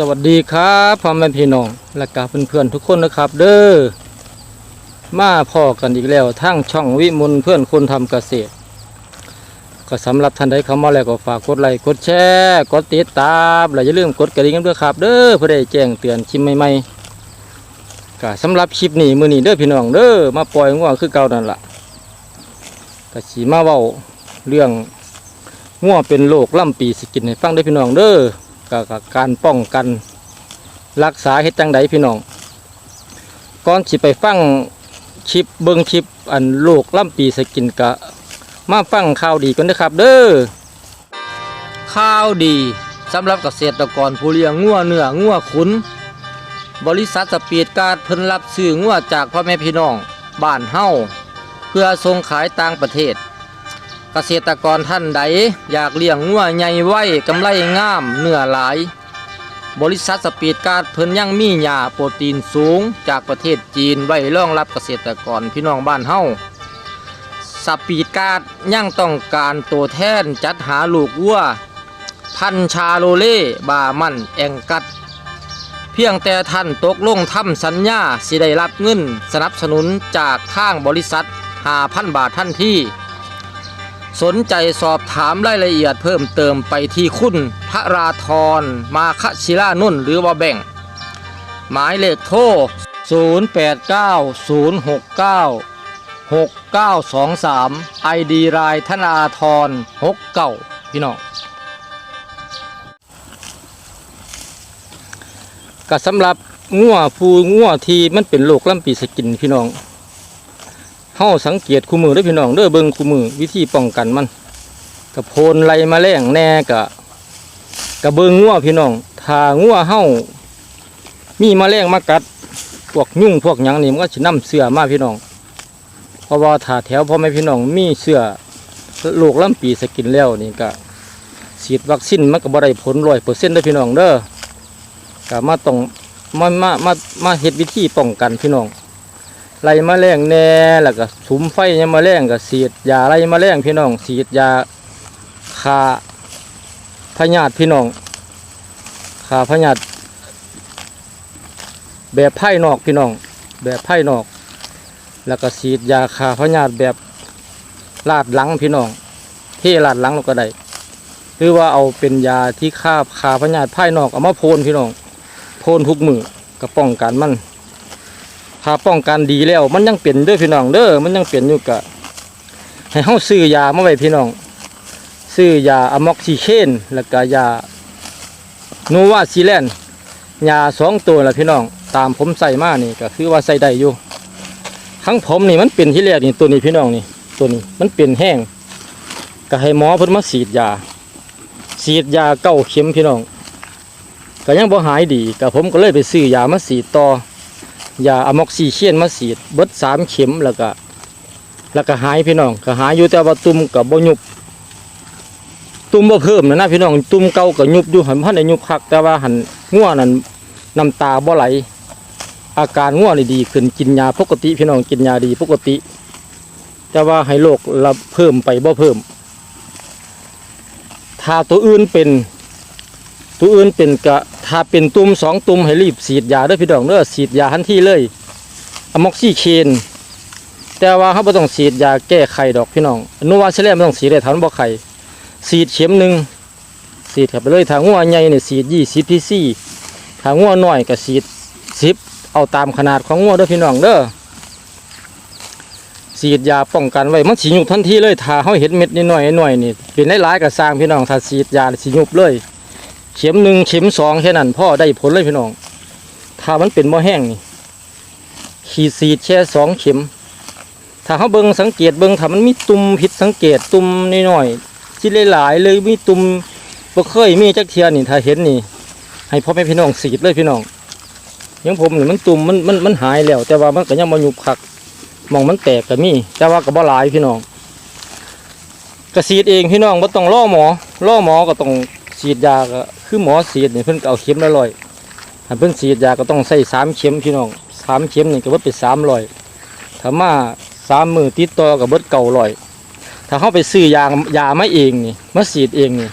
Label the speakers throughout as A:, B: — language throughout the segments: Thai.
A: สวัสดีครับพ่อแม่พี่น้องและกาเพื่อนๆทุกคนนะครับ เด้อมาพอกันอีกแล้วทั้งช่องวิมลเพื่อนคนทำเกษตร ก็สำหรับท่านใดเข้ามาแล้วก็ฝากกดไลค์กดแชร์กดติดตามและอย่าลืมกดกระดิ่งด้วยครับ เด้อเพื่อได้แจ้งเตือนคลิปใหม่ๆก็สำหรับคลิปนี้มือนี้เด้อพี่น้องเด้อมาปล่อยงัวคือเก่านั่นล่ะก็สีมาเว้าเรื่องงัวเป็นโรคล่ำปีสกินให้ฟังเด้พี่น้องเด้อ ก็ก็การป้องกันรักษาเฮ็ดจังใดพี่น้องก่อนสิไปฟังชิปเบิงชิปอันโรคล่ำปีสกินกะมาฟังข่าวดีกันนะครับ เด้อข่าวดีสำหรับเกษตรกรผู้เลี้ยงงัวเนื้องัวขุน บริษัทสปีดการเพิ่นรับซื้องัวจากพ่อแม่พี่น้องบ้านเฮาเพื่อส่งขายต่างประเทศ เกษตรกรท่านใดอยากเลี้ยงงัวใหญ่ไว้กำไรงามเนื้อหลาย บริษัทสปีดการ์ดเพิ่นยังมีหญ้าโปรตีนสูงจากประเทศจีนไว้รองรับเกษตรกรพี่น้องบ้านเฮาสปีดการ์ดยังต้องการตัวแทนจัดหาลูกวัว พันชาโลเล่บามันแองกัด เพียงแต่ท่านตกลงทำสัญญาสิได้รับเงิน สนับสนุนจากทางบริษัท5,000บาททันที สนใจสอบถามรายละเอียดเพิ่มเติมไปที่คุณพระราธรมาคชิลานุ่นหรือว่าแบ่ง หมายเลขโทร 0890696923 ID รายธนาธร69พี่น้องก็สำหรับงัวผู้งัวที่มันเป็นโรคลำปีสกินพี่น้อง เฮาสังเกตคู่มือด้อพี่น้องเด้อเบิ่งคู่มือวิธีป้องกันมันกับโพนไรมาแรงแน่กะกะเบิงงัวพี่น้องถ้างัวเฮามีมาแมลงมากัดพวกยุ่งพวกหยังนี่มันก็สินํเสือมาพี่น้องเพราะว่าถ้าแถวพ่อแม่พี่น้องมีเสือโรคลำปีสกินแล้วนี่ก็ฉีดวัคซีนมันก็บ่ได้ผล100%เด้พี่น้องเด้อก็มาต้องมามามามาเฮ็ดวิธีป้องกันพี่น้อง ไล่แมลงแน่แล้วก็สุมไฟยังแมลงก็ฉีดยาไล่แมลงพี่น้องฉีดยาฆ่าพยาธิพี่น้องฆ่าพยาธิแบบไผ่นอกพี่น้อง แบบไผ่นอก แล้วก็ฉีดยาฆ่าพยาธิแบบลาดหลังพี่น้องเทลาดหลังเราก็ได้หรือว่าเอาเป็นยาที่ฆ่าฆ่าพยาธิไผ่นอกเอามาพ่นพี่น้องพ่นทุกมือก็ป้องกันมัน ถ้าป้องกันดีแล้ว มันยังเปลี่ยนเด้อพี่น้องเด้อมันยังเปลี่ยนอยู่กะให้เฮาซื้อยามาไว้พี่น้องซื้อยาอะม็อกซิเคนแล้วก็ยาโนวาซีแลนยาสองตัวละพี่น้อง ตามผมใส่มานี่ก็คือว่าใส่ได้อยู่ทั้งผมนี่มันเป็นที่แรกนี่ตัวนี้พี่น้องนี่ตัวนี้มันเป็นแห้งก็ให้หมอเพิ่นมาฉีดยาฉีดยาเก้าเข็มพี่น้องก็ยังบ่หายดีก็ผมก็เลยไปซื้อยามาฉีดต่อ ยาอะม็อกซิเชนมาฉีดเบิดสามเข็มแล้วก็แล้วก็หายพี่น้องก็หายอยู่แต่ว่าตุ่มกับบ่ยุบตุ่มบ่เพิ่มนะนะพี่น้องตุ่มเก่าก็ยุบอยู่หันพันได้ยุบคักแต่ว่าหันง่วนั่นน้ำตาบ่ไหล อาการง่วนี่ดีขึ้นกินยาปกติ พี่น้องกินยาดีปกติ แต่ว่าให้โรคเราเพิ่มไปบ่เพิ่มถ้าตัวอื่นเป็น ตัวอื่นเป็นกะถ้าเป็นตุ่มสองตุ่มให้รีบฉีดยาเด้อพี่น้องเด้อฉีดยาทันทีเลยอะม็อกซิเคนแต่ว่าเขาบ่ต้องฉีดยาแก้ไขดอกพี่น้องนุวาเซเลมบ่ต้องฉีดเลยถ้ามันบ่ไข่ฉีดเข็มหนึ่งฉีดเข้าไปเลยถ้างัวใหญ่เนี่ยฉีดยี่สิบพีซีถ้างัวน้อยก็ฉีดสิบเอาตามขนาดของงัวเด้อพี่น้องเด้อฉีดยาป้องกันไว้มันสิยุบทันทีเลยถ้าเขาเห็นเม็ดนิดหน่อยหน่อยนี่เป็นหลายๆก็สร้างพี่น้องถ้าฉีดยาสิยุบเลย เข็มหนึ่งเข็มสองแค่นั้นพ่อได้ผลเลยพี่น้อง ถ้ามันเป็นบ่แห้งนี่ขีดสีดแค่สองเข็ม ถ้าเขาเบิ่งสังเกตเบิ่งถ้ามันมีตุ่มผิดสังเกตตุ่มน้อยๆที่หลายๆเลยมีตุ่มบ่เคยมีจักเทียนี่ถ้าเห็นนี่ ให้พ่อแม่พี่น้องสีดเลยพี่น้องอยังผมนี่มันตุ่มมันมันมันหายแล้ว แต่ว่ามันก็ยังมายุบคักมองมันแตกก็มี แต่ว่าก็บ่หลายพี่น้องกระสีดเองพี่น้องบ่ต้องล่อหมอล่อหมอก็ต้อง ฉีดยาก็คือหมอฉีดเนี่ยเพิ่นก็เอาเข็มละร้อยถ้าเพิ่นฉีดยาก็ต้องใส่สามเข็มพี่น้องสามเข็มนี่ก็เบิดไปสามร้อยถ้ามาสามมือติดต่อก็เบิดเก่าร้อยถ้าเขาไปซื้อยายามาเองนี่มาฉีดเองนี่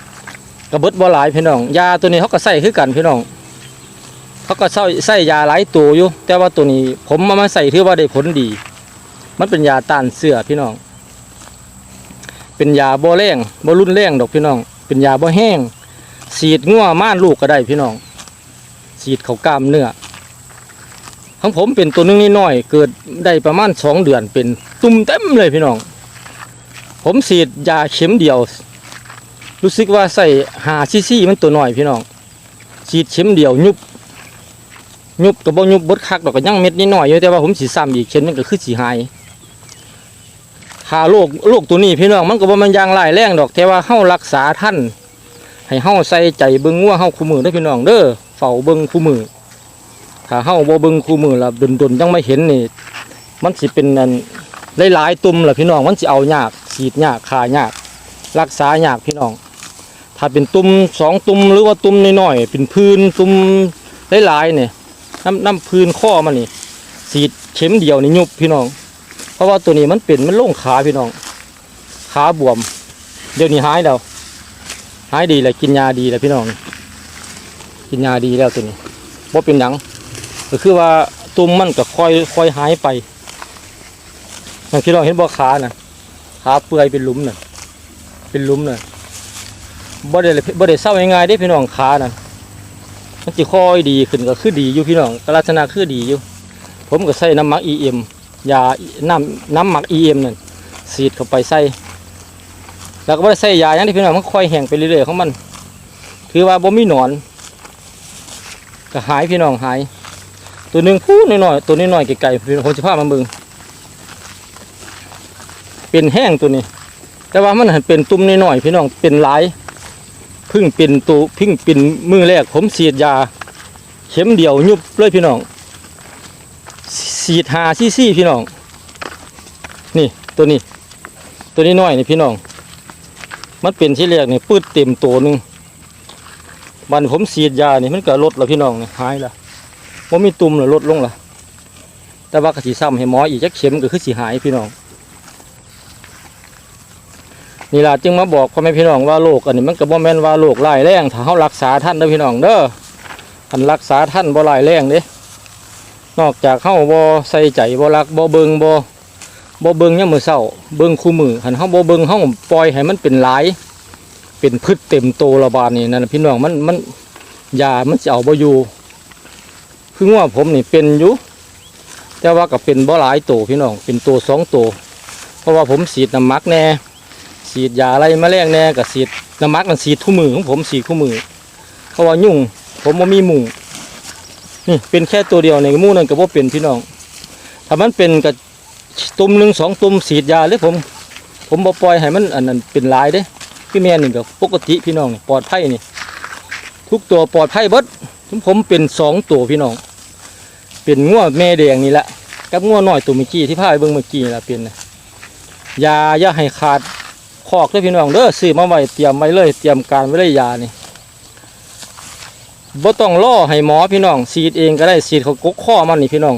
A: ก็เบิดบ่หลายพี่น้อง ยาตัวนี้เขาก็ใส่คือกันพี่น้องเขาก็ใส่ใส่ยาหลายตัวอยู่แต่ว่าตัวนี้ผมมามาใส่ถือว่าได้ผลดี มันเป็นยาต้านเสือพี่น้อง เป็นยาบ่แรงบ่รุนแรงดอกพี่น้อง เป็นยาบ่แห้ง สีดงัวม่านลูกก็ได้พี่น้อง สีดเขากล้ามเนื้อของผมเป็นตัวนึงนิดหน่อย เกิดได้ประมาณสองเดือนเป็นตุ่มเต็มเลยพี่น้อง ผมสีดยาเข็มเดียว รู้สึกว่าใส่หาซีซีมันตัวหน่อยพี่น้อง สีดเข็มเดียวยุบยุบกับบ่ยุบบดคักดอกก็ยังเม็ดนิดหน่อยอยู่แต่ว่าผมสีซ้ำอีกเช่นมันก็คือสีหายหาโรคโรคตัวนี้พี่น้องมันก็บ่มันยางหลายแรงดอกแต่ว่าเฮารักษาท่าน ให้เฮาใส่ใจเบิ่งงัวเฮาคู่มือเด้พี่น้องเด้อเฝ้าเบิ่งคู่มือถ้าเฮาบ่เบิ่งคู่มือแล้วดนยังไม่เห็นนี่ มันสิเป็นอันหลายๆตุ่มล่ะพี่น้องมันสิเอายากฉีดยากคายาก รักษายากพี่น้อง ถ้าเป็นตุ่มสองตุ่มหรือว่าตุ่มน้อยๆเป็นพื้นตุ่มหลายๆเนี่ยน้ำน้ำพื้นข้อมันนี่สีดเข็มเดียวนี่ยุบพี่น้อง เพราะว่าตัวนี้มันเป็นมันโล่งขาพี่น้อง ขาบวม เดี๋ยวนี้หายแล้วายดีแล้วกินยาดีแล้วพี่น้อง กินยาดีแล้วตัวนี้บ่เป็นหยังก็คือว่าตุ่มมันก็ค่อยค่อยหายไปอย่างพี่น้องเห็นบ่ขาน่ะขาเปื่อยเป็นหลุมน่ะเป็นหลุมน่ะบ่ได้บ่ได้เศร้าง่ายๆได้พี่น้องขาน่ะมันจะค่อยดีขึ้นก็คือดีอยู่พี่น้องก็ลักษณะคือดีอยู่ ผมก็ใส่น้ำหมัก EM ยาน้ำน้ำหมัก EM นั่นสีดเข้าไปใส่ แล้วก็ไม่ได้ใส่ยาอย่างที่พี่น้องมันค่อยแห้งไปเรื่อยๆของมัน คือว่าบ่มีหนอนก็หายพี่น้องหาย ตัวหนึ่งพูดน้อยๆตัวน้อยๆไกลๆพี่น้องผมจะพามาเบิ่งเป็นแห้งตัวนี้ แต่ว่ามันหันเป็นตุ่มน้อยๆพี่น้องเป็นหลายพึ่งเป็นตัวพึ่งเป็นมือแรกผมฉีดยา เข็มเดียวยุบเลยพี่น้องฉีดหาซี่ซี่พี่น้อง นี่ตัวนี้ ตัวนี้น้อยนี่พี่น้อง มันเป็นที่แรกนี่ปืดเต็มตัวหนึ่งบันผมฉีดยานี่มันก็ลดแล้วพี่น้องนี่หายละว่ามีตุ่มแล้วลดลงละแต่ว่ากระสีซ้ำให้หมออีกจักเข็มก็คือสีหายพี่น้องนี่ล่ะจึงมาบอกพ่อแม่พี่น้องว่าโรคอันนี้มันก็บ่แม่นว่าโรคร้ายแรงถ้าเฮารักษาท่านเด้อพี่น้องเด้อคันรักษาท่านบ่ร้ายแรงเด้นอกจากเฮาบ่ใส่ใจบ่รักบ่เบิงบ่ บ่เบิ่งยามมื้อเช้าเบิงคู่มือคันเฮาบ่เบิ่งเฮาปล่อยให้มันเป็นหลาย เป็นพืชเต็มโตระบาดนี่นั่นน่ะพี่น้องมันมันยามันสิเอาบ่อยู่คือว่าผมนี่เป็นอยู่แต่ว่าก็เป็นบ่หลายโตพี่น้องเป็นโตสองโตเพราะว่าผมฉีดน้ำมักแน่ฉีดยาอะไรมาแรงแน่กับฉีดน้ำมักมันฉีดทุกมือของผมฉีดคู่มือเขาว่ายุ่งผมว่ามีหมุงนี่เป็นแค่ตัวเดียวในมู่นั่นก็บ่เป็นพี่น้องถ้ามันเป็นกับ ตุ่มหนึ่งสองตุ่มฉีดยาเลยผม ผมบ่ปล่อยให้มันอันนั้นเป็นลายเด้คือแม่นี่ก็ปกติพี่น้องปลอดภัยนี่ ทุกตัวปลอดภัยเบิดผมผมเป็นสองตัวพี่น้อง เป็นงัวแม่แดงนี่แหละกับงัวน้อยตัวเมื่อกี้ที่พาไปเบิ่งเมื่อกี้นี่ละเป็นนยาย่าให้ขาดคอกด้อพี่น้องเด้อซื้อมาไว้เตรียมไว้เลยเตรียมการไว้เลยยานี่บ่ต้องรอให้หมอพี่น้องฉีดเองก็ได้ฉีดเขากกข้อมันนี่พี่น้อง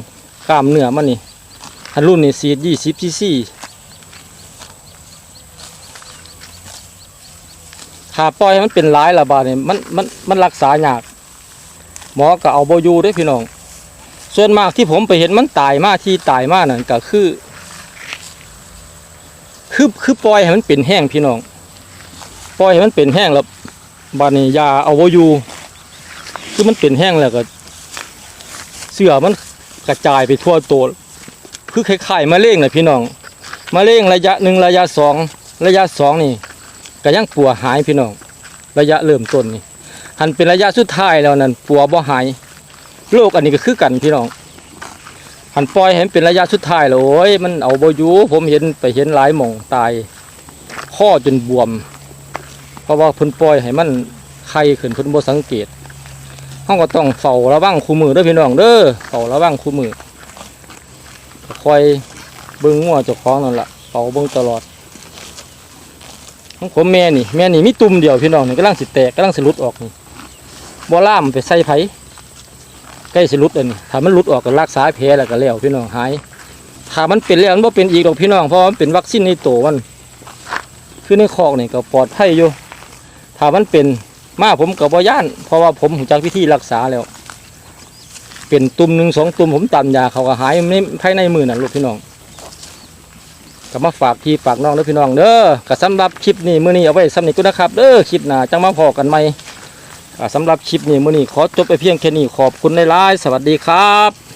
A: กล้ามเนื้อมันนี่ อันรุ่นนี่ฉีดยี่สิบซีซีถ้าปล่อยให้มันเป็นหลายระบาดนี่มันมันมันรักษายากหมอก็เอาโบยูด้อพี่น้อง ส่วนมากที่ผมไปเห็นมันตายมากที่ตายมากนั่นก็คือ คือคือปล่อยให้มันเป็นแห้งพี่น้องปล่อยให้มันเป็นแห้งแล้วบาดนี้ยาเอาไว้อยู่คือมันเป็นแห้งแล้วก็ เสื้อมันกระจายไปทั่วตัว คือคล้ายๆมะเร็งนะพี่น้องมะเร็งระยะหนึ่งระยะสองระยะสองนี่ก็ยังปัวหายพี่น้อง ระยะเริ่มต้นนี่หันเป็นระยะสุดท้ายแล้วนั่นปัวบ่หายโรคอันนี้ก็คือกันพี่น้องหันปล่อยให้มันเป็นระยะสุดท้ายแล้วโอ้ยมันเอาบอยู่ผมเห็นไปเห็นหลายหม่องตายข้อจนบวม เพราะว่าพ่นปล่อยให้มันไข้ขึ้นพิ่นบ่สังเกตเฮาก็ต้องเฝ้าระวังคู่มือเด้อพี่น้องเด้อเฝ้าระวังคู่มือ คอยเบิ่งงัวเจ้าของนั่นแหละเฝ้าเบิ่งตลอดของผมแม่นี่แม่นี่มีตุ่มเดียวพี่น้องนี่กำลังสิแตกกำลังสิลุดออกนี่บ่ล่ามไปใส่ไผใกล้สิลุดอันนี้ถ้ามันลุดออกก็รักษาแผลแล้วก็แล้วพี่น้องหายถ้ามันเป็นแล้วมันบ่เป็นอีกดอกพี่น้องเพราะว่ามันเป็นวัคซีนในตัวมันคือในคอกนี่ก็ปลอดภัยอยู่ถ้ามันเป็นมาผมก็บ่ย่าน เพราะว่าผมรู้จักวิธีรักษาแล้ว เป็นตุ่มหนึ่งสองตุ่มผมตำยาเขาก็หายไม่ภายในมือน่ะลูกพี่น้องก็มาฝากพี่ฝากน้องเด้อพี่น้องเด้อก็สำหรับคลิปนี้มื้อนี้เอาไว้สำนี้ก็นะครับเด้อคลิปหน้าจังมาพอกันใหม่อ่าสำหรับคลิปนี้มื้อนี้ขอจบไปเพียงแค่นี้ขอบคุณในไลน์สวัสดีครับ